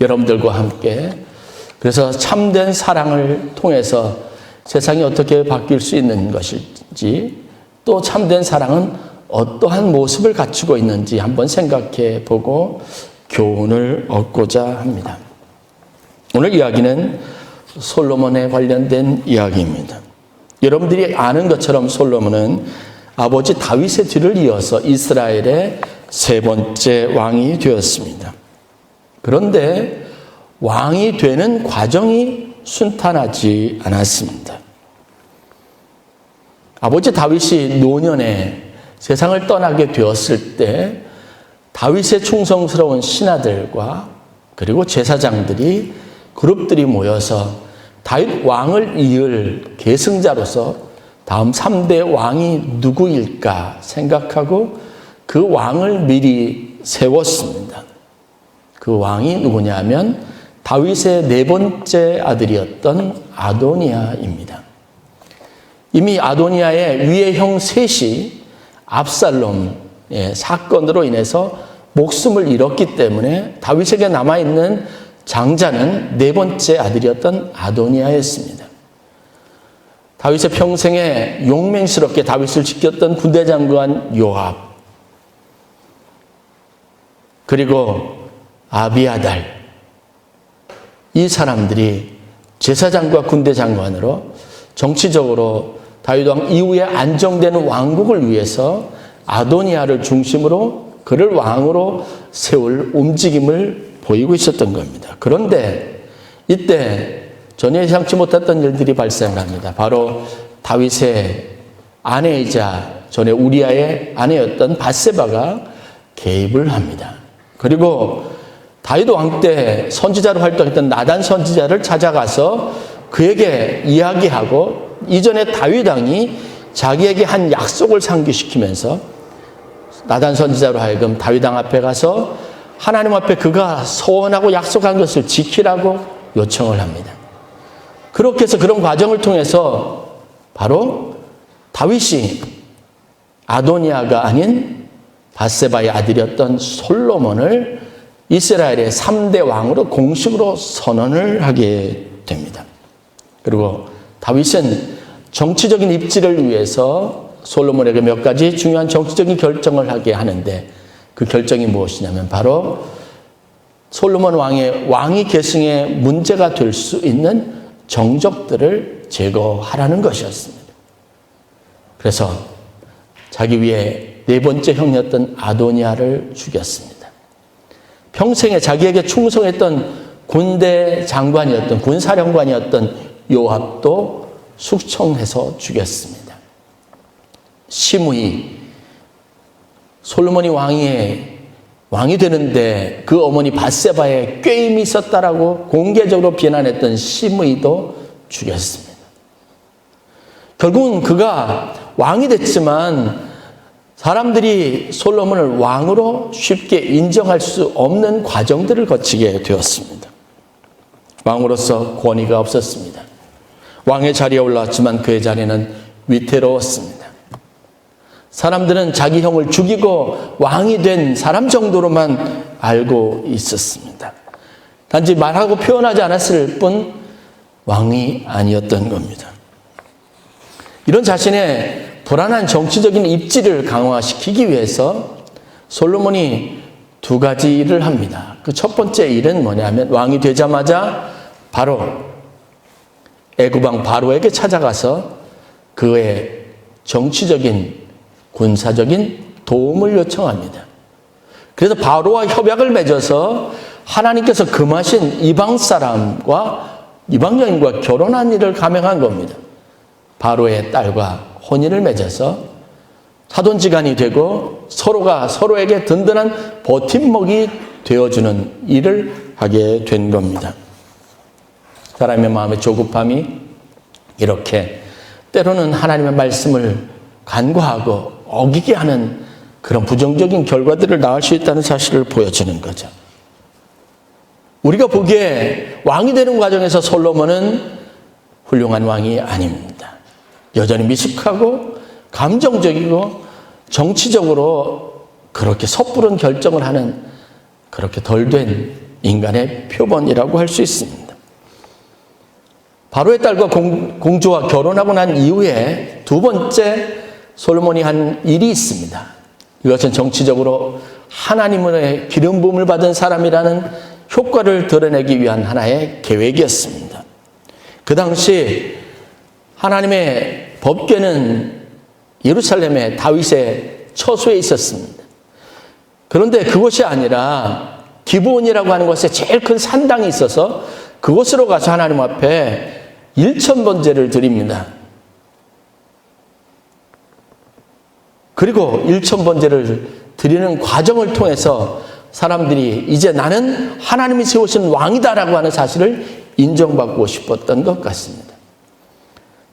여러분들과 함께 그래서 참된 사랑을 통해서 세상이 어떻게 바뀔 수 있는 것일지 또 참된 사랑은 어떠한 모습을 갖추고 있는지 한번 생각해 보고 교훈을 얻고자 합니다. 오늘 이야기는 솔로몬에 관련된 이야기입니다. 여러분들이 아는 것처럼 솔로몬은 아버지 다윗의 뒤를 이어서 이스라엘의 세 번째 왕이 되었습니다. 그런데 왕이 되는 과정이 순탄하지 않았습니다. 아버지 다윗이 노년에 세상을 떠나게 되었을 때 다윗의 충성스러운 신하들과 그리고 제사장들이 그룹들이 모여서 다윗 왕을 이을 계승자로서 다음 3대 왕이 누구일까 생각하고 그 왕을 미리 세웠습니다. 그 왕이 누구냐면 다윗의 네 번째 아들이었던 아도니아입니다. 이미 아도니아의 위의 형 셋이 압살롬의 사건으로 인해서 목숨을 잃었기 때문에 다윗에게 남아있는 장자는 네 번째 아들이었던 아도니아였습니다. 다윗의 평생에 용맹스럽게 다윗을 지켰던 군대 장관 요압, 그리고 아비아달, 이 사람들이 제사장과 군대 장관으로 정치적으로 다윗 왕 이후에 안정되는 왕국을 위해서 아도니아를 중심으로 그를 왕으로 세울 움직임을 보이고 있었던 겁니다. 그런데 이때 전혀 예상치 못했던 일들이 발생합니다. 바로 다윗의 아내이자 전에 우리아의 아내였던 바세바가 개입을 합니다. 그리고 다윗 왕 때 선지자로 활동했던 나단 선지자를 찾아가서 그에게 이야기하고 이전에 다윗 왕이 자기에게 한 약속을 상기시키면서 나단 선지자로 하여금 다윗 왕 앞에 가서 하나님 앞에 그가 소원하고 약속한 것을 지키라고 요청을 합니다. 그렇게 해서 그런 과정을 통해서 바로 다윗이 아도니아가 아닌 바세바의 아들이었던 솔로몬을 이스라엘의 3대 왕으로 공식으로 선언을 하게 됩니다. 그리고 다윗은 정치적인 입지를 위해서 솔로몬에게 몇 가지 중요한 정치적인 결정을 하게 하는데 그 결정이 무엇이냐면 바로 솔로몬 왕의 왕위 계승에 문제가 될 수 있는 정적들을 제거하라는 것이었습니다. 그래서 자기 위에 네 번째 형이었던 아도니아를 죽였습니다. 평생에 자기에게 충성했던 군대 장관이었던 군사령관이었던 요압도 숙청해서 죽였습니다. 시므이 솔로몬이 왕이 왕이 되는데 그 어머니 바세바에 꾀임이 있었다라고 공개적으로 비난했던 시므이도 죽였습니다. 결국은 그가 왕이 됐지만 사람들이 솔로몬을 왕으로 쉽게 인정할 수 없는 과정들을 거치게 되었습니다. 왕으로서 권위가 없었습니다. 왕의 자리에 올라왔지만 그의 자리는 위태로웠습니다. 사람들은 자기 형을 죽이고 왕이 된 사람 정도로만 알고 있었습니다. 단지 말하고 표현하지 않았을 뿐 왕이 아니었던 겁니다. 이런 자신의 불안한 정치적인 입지를 강화시키기 위해서 솔로몬이 두 가지 일을 합니다. 그 첫 번째 일은 뭐냐면 왕이 되자마자 바로 애굽왕 바로에게 찾아가서 그의 정치적인 군사적인 도움을 요청합니다. 그래서 바로와 협약을 맺어서 하나님께서 금하신 이방 사람과 이방 여인과 결혼한 일을 감행한 겁니다. 바로의 딸과 혼인을 맺어서 사돈지간이 되고 서로가 서로에게 든든한 버팀목이 되어주는 일을 하게 된 겁니다. 사람의 마음의 조급함이 이렇게 때로는 하나님의 말씀을 간과하고 어기게 하는 그런 부정적인 결과들을 낳을 수 있다는 사실을 보여주는 거죠. 우리가 보기에 왕이 되는 과정에서 솔로몬은 훌륭한 왕이 아닙니다. 여전히 미숙하고 감정적이고 정치적으로 그렇게 섣부른 결정을 하는 그렇게 덜 된 인간의 표본이라고 할 수 있습니다. 바로의 딸과 공, 공주와 결혼하고 난 이후에 두 번째 솔로몬이 한 일이 있습니다. 이것은 정치적으로 하나님의 기름 부음을 받은 사람이라는 효과를 드러내기 위한 하나의 계획이었습니다. 그 당시 하나님의 법궤는 예루살렘의 다윗의 처소에 있었습니다. 그런데 그것이 아니라 기브온이라고 하는 곳에 제일 큰 산당이 있어서 그곳으로 가서 하나님 앞에 일천 번제를 드립니다. 그리고 일천 번제를 드리는 과정을 통해서 사람들이 이제 나는 하나님이 세우신 왕이다라고 하는 사실을 인정받고 싶었던 것 같습니다.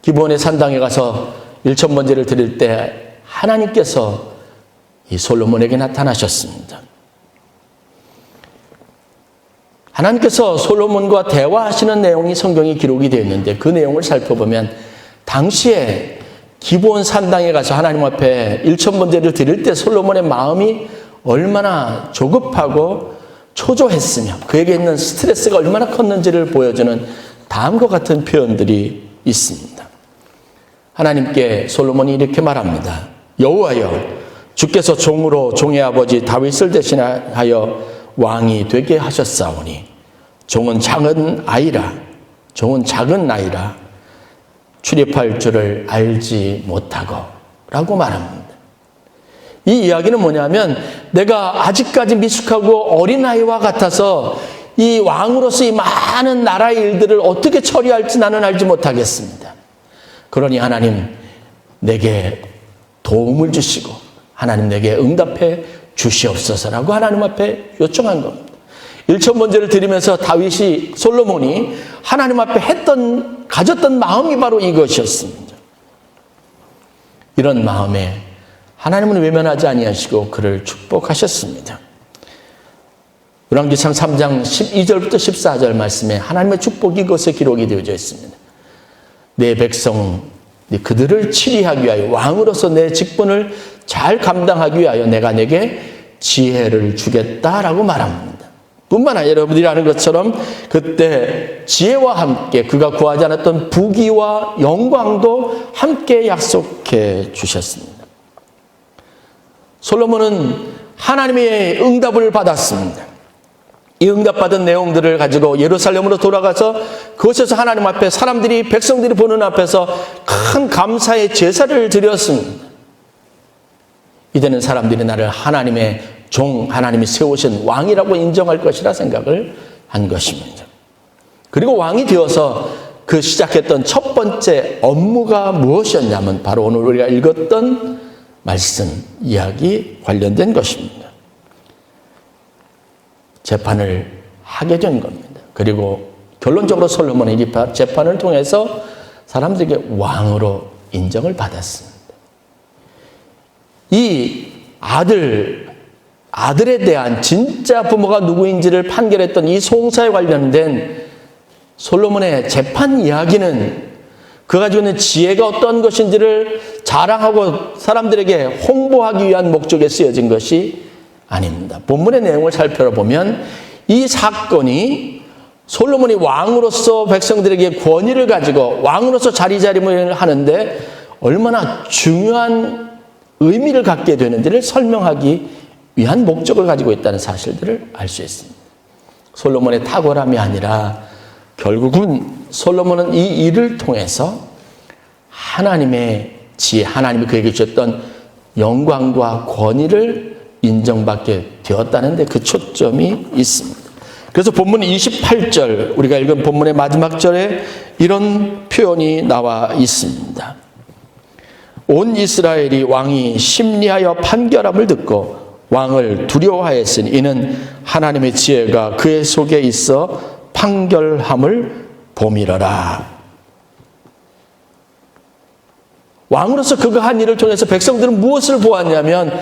기본의 산당에 가서 일천 번제를 드릴 때 하나님께서 이 솔로몬에게 나타나셨습니다. 하나님께서 솔로몬과 대화하시는 내용이 성경에 기록이 되어 있는데 그 내용을 살펴보면 당시에 기본 산당에 가서 하나님 앞에 일천 번제를 드릴 때 솔로몬의 마음이 얼마나 조급하고 초조했으며 그에게 있는 스트레스가 얼마나 컸는지를 보여주는 다음과 같은 표현들이 있습니다. 하나님께 솔로몬이 이렇게 말합니다. 여호와여 주께서 종으로 종의 아버지 다윗을 대신하여 왕이 되게 하셨사오니 종은 작은 아이라 종은 작은 아이라 출입할 줄을 알지 못하고 라고 말합니다. 이 이야기는 뭐냐면 내가 아직까지 미숙하고 어린아이와 같아서 이 왕으로서 이 많은 나라의 일들을 어떻게 처리할지 나는 알지 못하겠습니다. 그러니 하나님 내게 도움을 주시고 하나님 내게 응답해 주시옵소서라고 하나님 앞에 요청한 겁니다. 일천 번제를 드리면서 다윗이 솔로몬이 하나님 앞에 했던 가졌던 마음이 바로 이것이었습니다. 이런 마음에 하나님은 외면하지 아니하시고 그를 축복하셨습니다. 열왕기상 3장 12절부터 14절 말씀에 하나님의 축복이 그것에 기록이 되어져 있습니다. 내 백성 그들을 치리하기 위하여 왕으로서 내 직분을 잘 감당하기 위하여 내가 내게 지혜를 주겠다라고 말합니다. 뿐만 아니라 여러분들이 아는 것처럼 그때 지혜와 함께 그가 구하지 않았던 부귀와 영광도 함께 약속해 주셨습니다. 솔로몬은 하나님의 응답을 받았습니다. 이 응답받은 내용들을 가지고 예루살렘으로 돌아가서 그곳에서 하나님 앞에 사람들이 백성들이 보는 앞에서 큰 감사의 제사를 드렸습니다. 이제는 사람들이 나를 하나님의 종, 하나님이 세우신 왕이라고 인정할 것이라 생각을 한 것입니다. 그리고 왕이 되어서 그 시작했던 첫 번째 업무가 무엇이었냐면 바로 오늘 우리가 읽었던 말씀, 이야기 관련된 것입니다. 재판을 하게 된 겁니다. 그리고 결론적으로 솔로몬의 이 재판을 통해서 사람들에게 왕으로 인정을 받았습니다. 이 아들, 아들에 대한 진짜 부모가 누구인지를 판결했던 이 송사에 관련된 솔로몬의 재판 이야기는 그 가지고 있는 지혜가 어떤 것인지를 자랑하고 사람들에게 홍보하기 위한 목적에 쓰여진 것이 아닙니다. 본문의 내용을 살펴보면 이 사건이 솔로몬이 왕으로서 백성들에게 권위를 가지고 왕으로서 자리자림을 하는데 얼마나 중요한 의미를 갖게 되는지를 설명하기 위한 목적을 가지고 있다는 사실들을 알 수 있습니다. 솔로몬의 탁월함이 아니라 결국은 솔로몬은 이 일을 통해서 하나님의 지혜, 하나님이 그에게 주셨던 영광과 권위를 인정받게 되었다는데 그 초점이 있습니다. 그래서 본문 28절, 우리가 읽은 본문의 마지막 절에 이런 표현이 나와 있습니다. 온 이스라엘이 왕이 심리하여 판결함을 듣고 왕을 두려워하였으니 이는 하나님의 지혜가 그의 속에 있어 판결함을 봄이러라. 왕으로서 그가 한 일을 통해서 백성들은 무엇을 보았냐면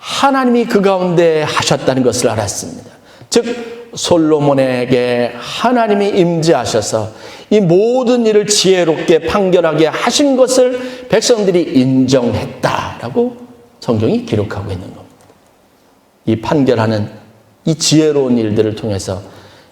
하나님이 그 가운데 하셨다는 것을 알았습니다. 즉 솔로몬에게 하나님이 임재하셔서 이 모든 일을 지혜롭게 판결하게 하신 것을 백성들이 인정했다라고 성경이 기록하고 있는 겁니다. 이 판결하는 이 지혜로운 일들을 통해서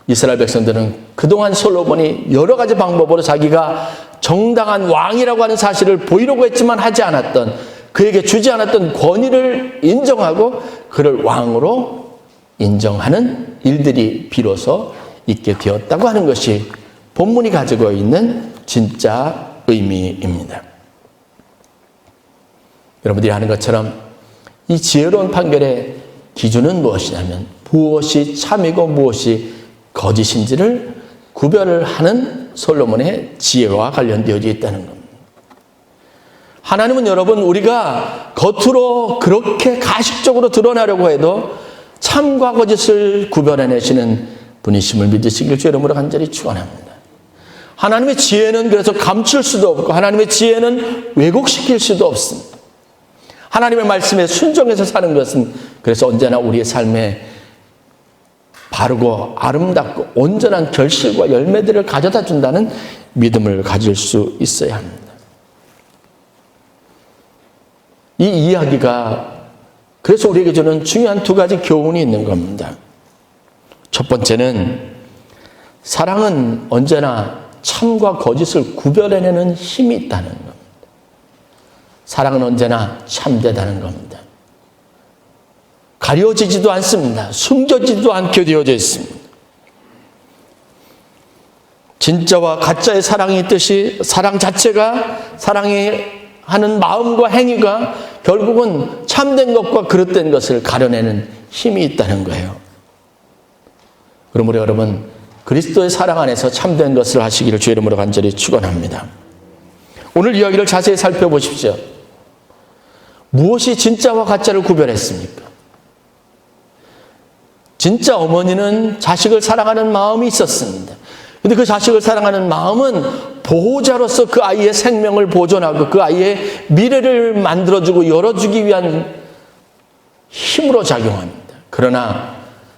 이스라엘 백성들은 그동안 솔로몬이 여러 가지 방법으로 자기가 정당한 왕이라고 하는 사실을 보이려고 했지만 하지 않았던 그에게 주지 않았던 권위를 인정하고 그를 왕으로 인정하는 일들이 비로소 있게 되었다고 하는 것이 본문이 가지고 있는 진짜 의미입니다. 여러분들이 아는 것처럼 이 지혜로운 판결의 기준은 무엇이냐면 무엇이 참이고 무엇이 거짓인지를 구별을 하는 솔로몬의 지혜와 관련되어져 있다는 겁니다. 하나님은 여러분 우리가 겉으로 그렇게 가식적으로 드러나려고 해도 참과 거짓을 구별해내시는 분이심을 믿으시길 주 이름으로 간절히 축원합니다. 하나님의 지혜는 그래서 감출 수도 없고 하나님의 지혜는 왜곡시킬 수도 없습니다. 하나님의 말씀에 순종해서 사는 것은 그래서 언제나 우리의 삶에 바르고 아름답고 온전한 결실과 열매들을 가져다 준다는 믿음을 가질 수 있어야 합니다. 이 이야기가 그래서 우리에게 주는 중요한 두 가지 교훈이 있는 겁니다. 첫 번째는 사랑은 언제나 참과 거짓을 구별해내는 힘이 있다는 겁니다. 사랑은 언제나 참되다는 겁니다. 가려지지도 않습니다. 숨겨지지도 않게 되어져 있습니다. 진짜와 가짜의 사랑이 있듯이 사랑 자체가 사랑이 하는 마음과 행위가 결국은 참된 것과 그릇된 것을 가려내는 힘이 있다는 거예요. 그러므로 여러분 그리스도의 사랑 안에서 참된 것을 하시기를 주의 이름으로 간절히 축원합니다. 오늘 이야기를 자세히 살펴보십시오. 무엇이 진짜와 가짜를 구별했습니까? 진짜 어머니는 자식을 사랑하는 마음이 있었습니다. 근데 그 자식을 사랑하는 마음은 보호자로서 그 아이의 생명을 보존하고 그 아이의 미래를 만들어주고 열어주기 위한 힘으로 작용합니다. 그러나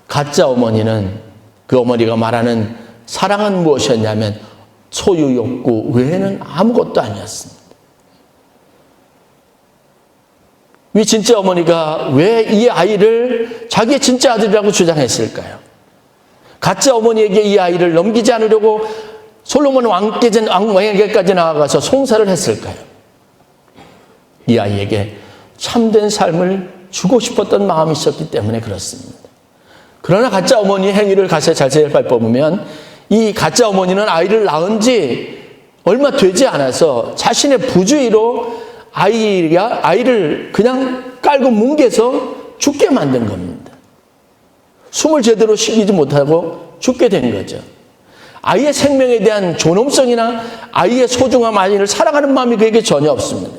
가짜 어머니는 그 어머니가 말하는 사랑은 무엇이었냐면 소유 욕구 외에는 아무것도 아니었습니다. 이 진짜 어머니가 왜 이 아이를 자기의 진짜 아들이라고 주장했을까요? 가짜 어머니에게 이 아이를 넘기지 않으려고 솔로몬 왕께전 왕에게까지 나아가서 송사를 했을까요? 이 아이에게 참된 삶을 주고 싶었던 마음이 있었기 때문에 그렇습니다. 그러나 가짜 어머니의 행위를 가서 자세히 살펴보면 이 가짜 어머니는 아이를 낳은 지 얼마 되지 않아서 자신의 부주의로 아이가 아이를 그냥 깔고 뭉개서 죽게 만든 겁니다. 숨을 제대로 쉬기지 못하고 죽게 된 거죠. 아이의 생명에 대한 존엄성이나 아이의 소중함 아이를 사랑하는 마음이 그에게 전혀 없습니다.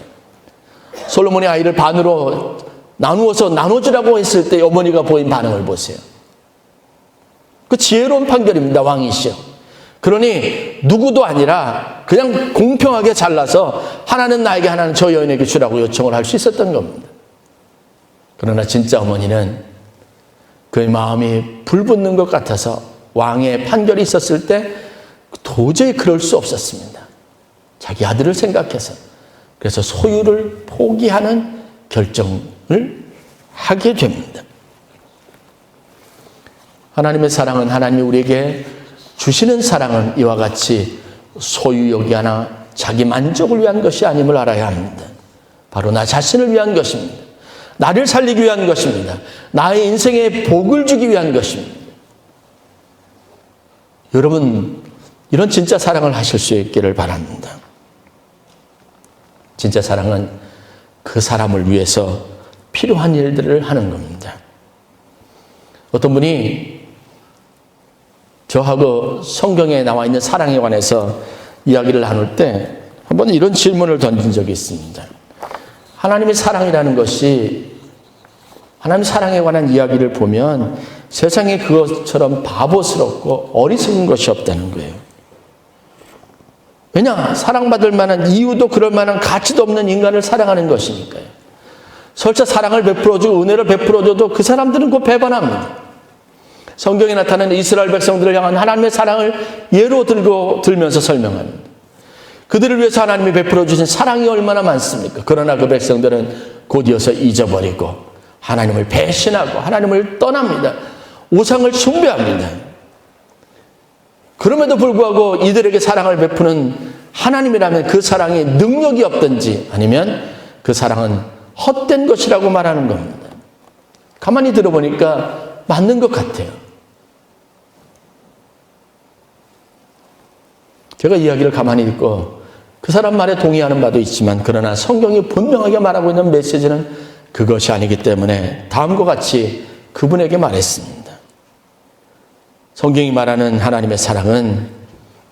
솔로몬이 아이를 반으로 나누어서 나눠주라고 했을 때 어머니가 보인 반응을 보세요. 그 지혜로운 판결입니다, 왕이시여. 그러니 누구도 아니라 그냥 공평하게 잘라서 하나는 나에게 하나는 저 여인에게 주라고 요청을 할 수 있었던 겁니다. 그러나 진짜 어머니는 그의 마음이 불붙는 것 같아서 왕의 판결이 있었을 때 도저히 그럴 수 없었습니다. 자기 아들을 생각해서. 그래서 소유를 포기하는 결정을 하게 됩니다. 하나님의 사랑은 하나님이 우리에게 주시는 사랑은 이와 같이 소유욕이 하나 자기 만족을 위한 것이 아님을 알아야 합니다. 바로 나 자신을 위한 것입니다. 나를 살리기 위한 것입니다. 나의 인생에 복을 주기 위한 것입니다. 여러분, 이런 진짜 사랑을 하실 수 있기를 바랍니다. 진짜 사랑은 그 사람을 위해서 필요한 일들을 하는 겁니다. 어떤 분이 저하고 성경에 나와 있는 사랑에 관해서 이야기를 나눌 때 한 번 이런 질문을 던진 적이 있습니다. 하나님의 사랑이라는 것이 하나님 사랑에 관한 이야기를 보면 세상에 그것처럼 바보스럽고 어리석은 것이 없다는 거예요. 왜냐? 사랑받을 만한 이유도 그럴 만한 가치도 없는 인간을 사랑하는 것이니까요. 설사 사랑을 베풀어주고 은혜를 베풀어줘도 그 사람들은 곧 배반합니다. 성경에 나타나는 이스라엘 백성들을 향한 하나님의 사랑을 예로 들고 들면서 설명합니다. 그들을 위해서 하나님이 베풀어 주신 사랑이 얼마나 많습니까? 그러나 그 백성들은 곧이어서 잊어버리고 하나님을 배신하고 하나님을 떠납니다. 우상을 숭배합니다. 그럼에도 불구하고 이들에게 사랑을 베푸는 하나님이라면 그 사랑이 능력이 없든지 아니면 그 사랑은 헛된 것이라고 말하는 겁니다. 가만히 들어보니까 맞는 것 같아요. 제가 이야기를 가만히 듣고 그 사람 말에 동의하는 바도 있지만 그러나 성경이 분명하게 말하고 있는 메시지는 그것이 아니기 때문에 다음과 같이 그분에게 말했습니다. 성경이 말하는 하나님의 사랑은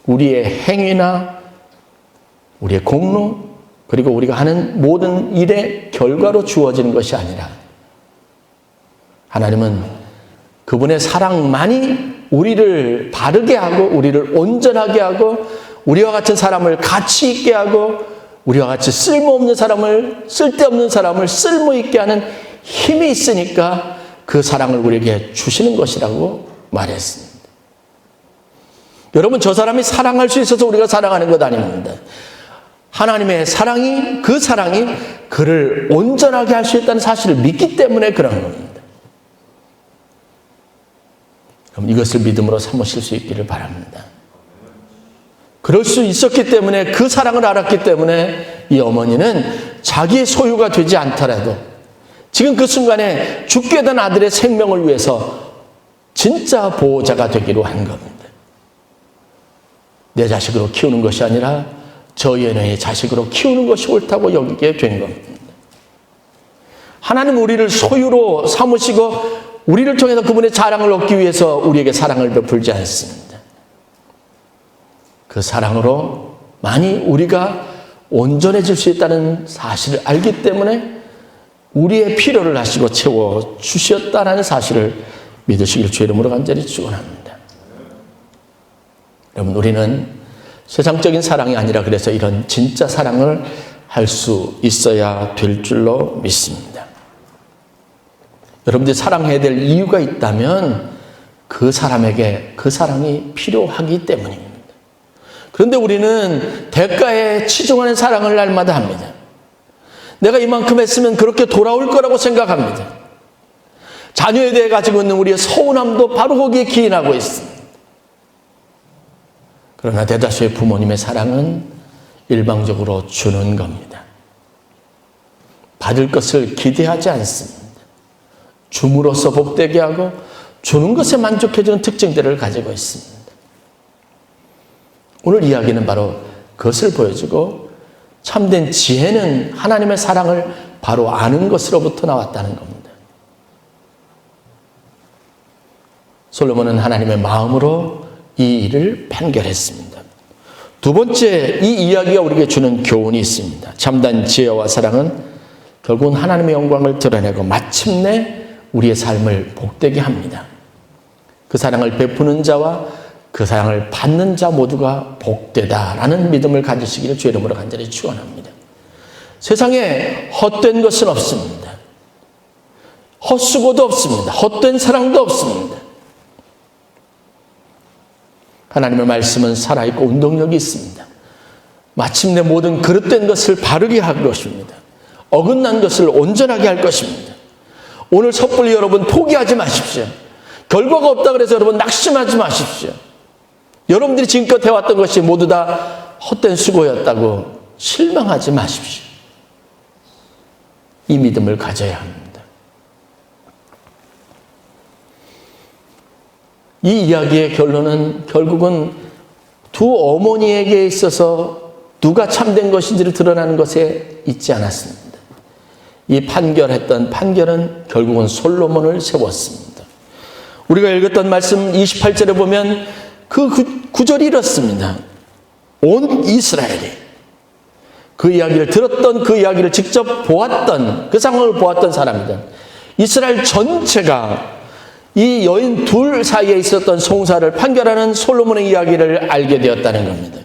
우리의 행위나 우리의 공로 그리고 우리가 하는 모든 일의 결과로 주어지는 것이 아니라 하나님은 그분의 사랑만이 우리를 바르게 하고 우리를 온전하게 하고 우리와 같은 사람을 가치 있게 하고 우리와 같이 쓸모없는 사람을 쓸데없는 사람을 쓸모 있게 하는 힘이 있으니까 그 사랑을 우리에게 주시는 것이라고 말했습니다. 여러분 저 사람이 사랑할 수 있어서 우리가 사랑하는 것 아닙니다. 하나님의 사랑이 그 사랑이 그를 온전하게 할 수 있다는 사실을 믿기 때문에 그런 겁니다. 그럼 이것을 믿음으로 삼으실 수 있기를 바랍니다. 그럴 수 있었기 때문에 그 사랑을 알았기 때문에 이 어머니는 자기의 소유가 되지 않더라도 지금 그 순간에 죽게 된 아들의 생명을 위해서 진짜 보호자가 되기로 한 겁니다. 내 자식으로 키우는 것이 아니라 저희의 자식으로 키우는 것이 옳다고 여기게 된 겁니다. 하나님 우리를 소유로 삼으시고 우리를 통해서 그분의 자랑을 얻기 위해서 우리에게 사랑을 베풀지 않습니다. 그 사랑으로 많이 우리가 온전해질 수 있다는 사실을 알기 때문에 우리의 필요를 하시고 채워 주셨다는 사실을 믿으시길 주 이름으로 간절히 축원합니다. 여러분 우리는 세상적인 사랑이 아니라 그래서 이런 진짜 사랑을 할 수 있어야 될 줄로 믿습니다. 여러분들이 사랑해야 될 이유가 있다면 그 사람에게 그 사랑이 필요하기 때문입니다. 그런데 우리는 대가에 치중하는 사랑을 날마다 합니다. 내가 이만큼 했으면 그렇게 돌아올 거라고 생각합니다. 자녀에 대해 가지고 있는 우리의 서운함도 바로 거기에 기인하고 있습니다. 그러나 대다수의 부모님의 사랑은 일방적으로 주는 겁니다. 받을 것을 기대하지 않습니다. 줌으로써 복되게 하고 주는 것에 만족해주는 특징들을 가지고 있습니다. 오늘 이야기는 바로 그것을 보여주고 참된 지혜는 하나님의 사랑을 바로 아는 것으로부터 나왔다는 겁니다. 솔로몬은 하나님의 마음으로 이 일을 판결했습니다. 두 번째 이 이야기가 우리에게 주는 교훈이 있습니다. 참된 지혜와 사랑은 결국은 하나님의 영광을 드러내고 마침내 우리의 삶을 복되게 합니다. 그 사랑을 베푸는 자와 그 사랑을 받는 자 모두가 복되다라는 믿음을 가지시기를 주 이름으로 간절히 축원합니다. 세상에 헛된 것은 없습니다. 헛수고도 없습니다. 헛된 사랑도 없습니다. 하나님의 말씀은 살아있고 운동력이 있습니다. 마침내 모든 그릇된 것을 바르게 할 것입니다. 어긋난 것을 온전하게 할 것입니다. 오늘 섣불리 여러분 포기하지 마십시오. 결과가 없다 그래서 여러분 낙심하지 마십시오. 여러분들이 지금껏 해왔던 것이 모두 다 헛된 수고였다고 실망하지 마십시오. 이 믿음을 가져야 합니다. 이 이야기의 결론은 결국은 두 어머니에게 있어서 누가 참된 것인지를 드러나는 것에 있지 않았습니다. 이 판결했던 판결은 결국은 솔로몬을 세웠습니다. 우리가 읽었던 말씀 28절에 보면 그 구절이 이렇습니다. 온 이스라엘이 그 이야기를 들었던 그 이야기를 직접 보았던 그 상황을 보았던 사람이든 이스라엘 전체가 이 여인 둘 사이에 있었던 송사를 판결하는 솔로몬의 이야기를 알게 되었다는 겁니다.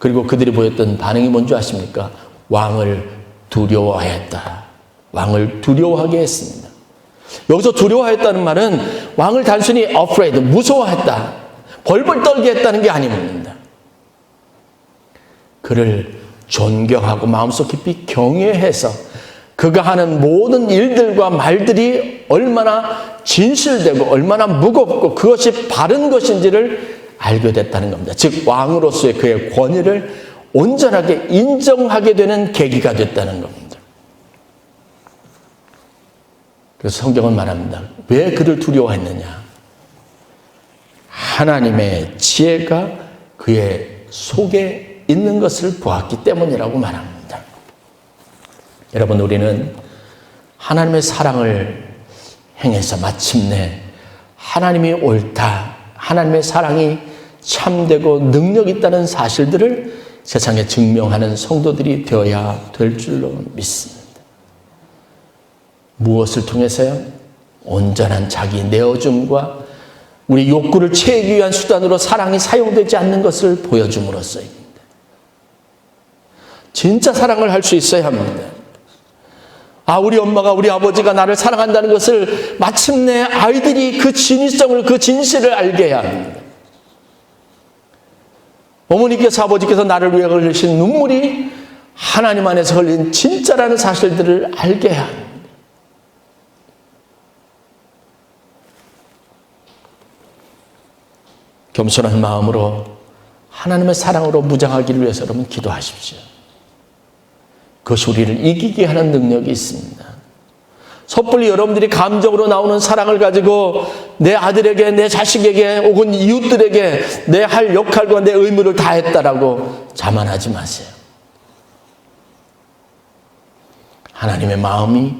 그리고 그들이 보였던 반응이 뭔지 아십니까? 왕을 두려워하였다. 왕을 두려워하게 했습니다. 여기서 두려워했다는 말은 왕을 단순히 afraid, 무서워했다. 벌벌 떨게 했다는 게 아닙니다. 그를 존경하고 마음속 깊이 경외해서 그가 하는 모든 일들과 말들이 얼마나 진실되고 얼마나 무겁고 그것이 바른 것인지를 알게 됐다는 겁니다. 즉 왕으로서의 그의 권위를 온전하게 인정하게 되는 계기가 됐다는 겁니다. 그래서 성경은 말합니다. 왜 그를 두려워했느냐? 하나님의 지혜가 그의 속에 있는 것을 보았기 때문이라고 말합니다. 여러분, 우리는 하나님의 사랑을 행해서 마침내 하나님이 옳다, 하나님의 사랑이 참되고 능력 있다는 사실들을 세상에 증명하는 성도들이 되어야 될 줄로 믿습니다. 무엇을 통해서요? 온전한 자기 내어줌과 우리 욕구를 채우기 위한 수단으로 사랑이 사용되지 않는 것을 보여줌으로써입니다. 진짜 사랑을 할 수 있어야 합니다. 아, 우리 엄마가, 우리 아버지가 나를 사랑한다는 것을 마침내 아이들이 그 진실성을, 그 진실을 알게 해야 합니다. 어머니께서 아버지께서 나를 위해 흘리신 눈물이 하나님 안에서 흘린 진짜라는 사실들을 알게 해야 합니다. 겸손한 마음으로 하나님의 사랑으로 무장하기를 위해서 여러분 기도하십시오. 그것이 우리를 이기게 하는 능력이 있습니다. 섣불리 여러분들이 감정으로 나오는 사랑을 가지고 내 아들에게, 내 자식에게, 혹은 이웃들에게 내 할 역할과 내 의무를 다했다라고 자만하지 마세요. 하나님의 마음이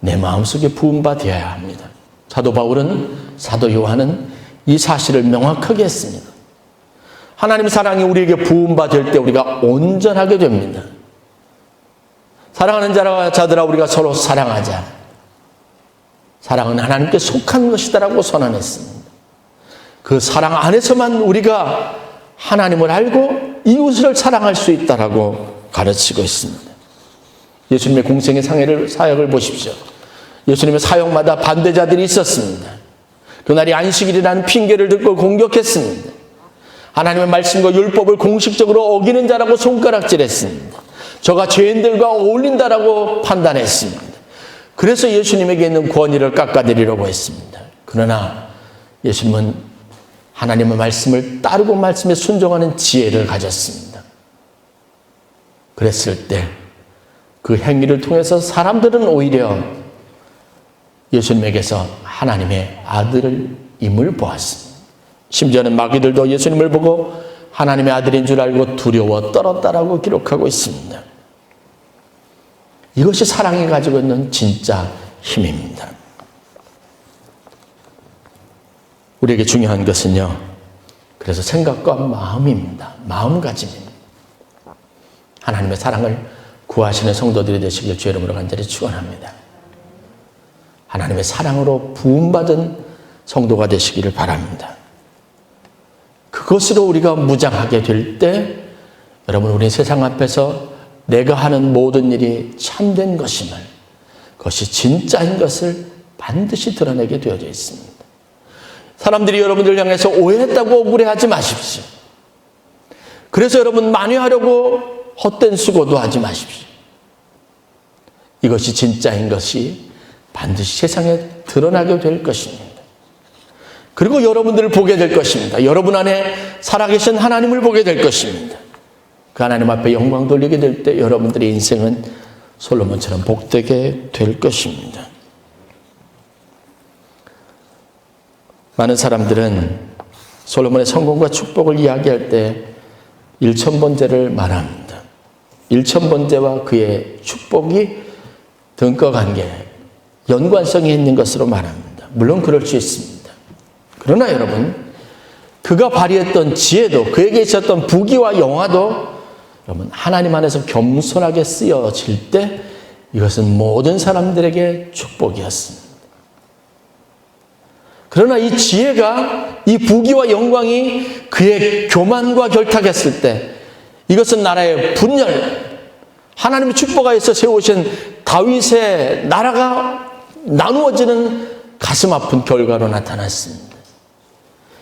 내 마음속에 부은 바 되어야 합니다. 사도 바울은, 사도 요한은 이 사실을 명확하게 했습니다. 하나님의 사랑이 우리에게 될때 우리가 온전하게 됩니다. 사랑하는 자라 자들아 우리가 서로 사랑하자. 사랑은 하나님께 속한 것이다라고 선언했습니다. 그 사랑 안에서만 우리가 하나님을 알고 이웃을 사랑할 수 있다라고 가르치고 있습니다. 예수님의 공생의 상해를 사역을 보십시오. 예수님의 사역마다 반대자들이 있었습니다. 그날이 안식일이라는 핑계를 듣고 공격했습니다. 하나님의 말씀과 율법을 공식적으로 어기는 자라고 손가락질했습니다. 저가 죄인들과 어울린다라고 판단했습니다. 그래서 예수님에게 있는 권위를 깎아내리려고 했습니다. 그러나 예수님은 하나님의 말씀을 따르고 말씀에 순종하는 지혜를 가졌습니다. 그랬을 때 그 행위를 통해서 사람들은 오히려 예수님에게서 하나님의 아들임을 보았습니다. 심지어는 마귀들도 예수님을 보고 하나님의 아들인 줄 알고 두려워 떨었다라고 기록하고 있습니다. 이것이 사랑이 가지고 있는 진짜 힘입니다. 우리에게 중요한 것은요. 그래서 생각과 마음입니다. 마음가짐입니다. 하나님의 사랑을 구하시는 성도들이 되시길 주 이름으로 간절히 축원합니다. 하나님의 사랑으로 부음받은 성도가 되시기를 바랍니다. 그것으로 우리가 무장하게 될 때 여러분 우리 세상 앞에서 내가 하는 모든 일이 참된 것임을 그것이 진짜인 것을 반드시 드러내게 되어져 있습니다. 사람들이 여러분들 향해서 오해했다고 억울해하지 마십시오. 그래서 여러분 만회하려고 헛된 수고도 하지 마십시오. 이것이 진짜인 것이 반드시 세상에 드러나게 될 것입니다. 그리고 여러분들을 보게 될 것입니다. 여러분 안에 살아계신 하나님을 보게 될 것입니다. 그 하나님 앞에 영광 돌리게 될 때 여러분들의 인생은 솔로몬처럼 복되게 될 것입니다. 많은 사람들은 솔로몬의 성공과 축복을 이야기할 때 일천번제를 말합니다. 일천번제와 그의 축복이 등과 관계, 연관성이 있는 것으로 말합니다. 물론 그럴 수 있습니다. 그러나 여러분, 그가 발휘했던 지혜도 그에게 있었던 부귀와 영화도 여러분 하나님 안에서 겸손하게 쓰여질 때 이것은 모든 사람들에게 축복이었습니다. 그러나 이 지혜가 이 부귀와 영광이 그의 교만과 결탁했을 때 이것은 나라의 분열, 하나님의 축복하에서 세우신 다윗의 나라가 나누어지는 가슴 아픈 결과로 나타났습니다.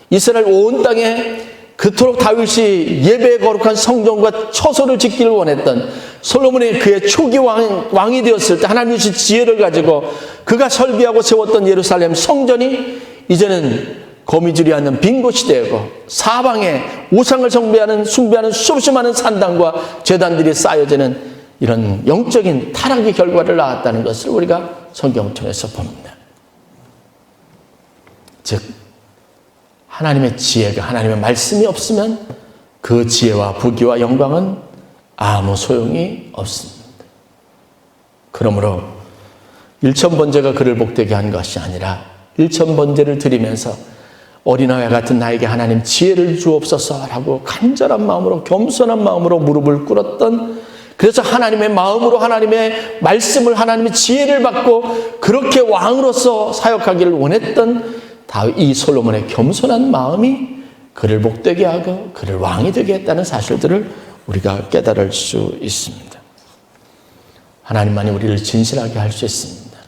이스라엘 온 땅에 그토록 다윗이 예배의 거룩한 성전과 처소를 짓기를 원했던 솔로몬이 그의 초기 왕, 왕이 되었을 때 하나님 주신 지혜를 가지고 그가 설계하고 세웠던 예루살렘 성전이 이제는 거미줄이 않는 빈 곳이 되고 사방에 우상을 숭배하는 숭배하는 수없이 많은 산당과 재단들이 쌓여지는 이런 영적인 타락의 결과를 낳았다는 것을 우리가 성경을 통해서 봅니다. 즉 하나님의 지혜가 하나님의 말씀이 없으면 그 지혜와 부귀와 영광은 아무 소용이 없습니다. 그러므로 일천번제가 그를 복되게 한 것이 아니라 일천번제를 드리면서 어린아이와 같은 나에게 하나님 지혜를 주옵소서라고 간절한 마음으로 겸손한 마음으로 무릎을 꿇었던 그래서 하나님의 마음으로 하나님의 말씀을 하나님의 지혜를 받고 그렇게 왕으로서 사역하기를 원했던 이 솔로몬의 겸손한 마음이 그를 복되게 하고 그를 왕이 되게 했다는 사실들을 우리가 깨달을 수 있습니다. 하나님만이 우리를 진실하게 할 수 있습니다.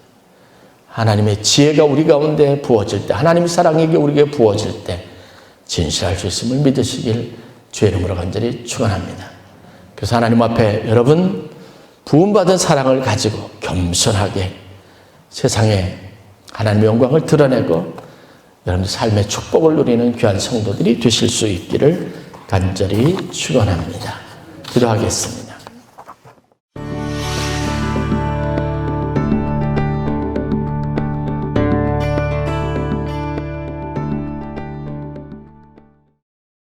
하나님의 지혜가 우리 가운데 부어질 때, 하나님의 사랑이 우리에게 부어질 때 진실할 수 있음을 믿으시길 주의 이름으로 간절히 축원합니다. 그래서 하나님 앞에 여러분 부음받은 사랑을 가지고 겸손하게 세상에 하나님의 영광을 드러내고 여러분 삶의 축복을 누리는 귀한 성도들이 되실 수 있기를 간절히 축원합니다. 기도하겠습니다.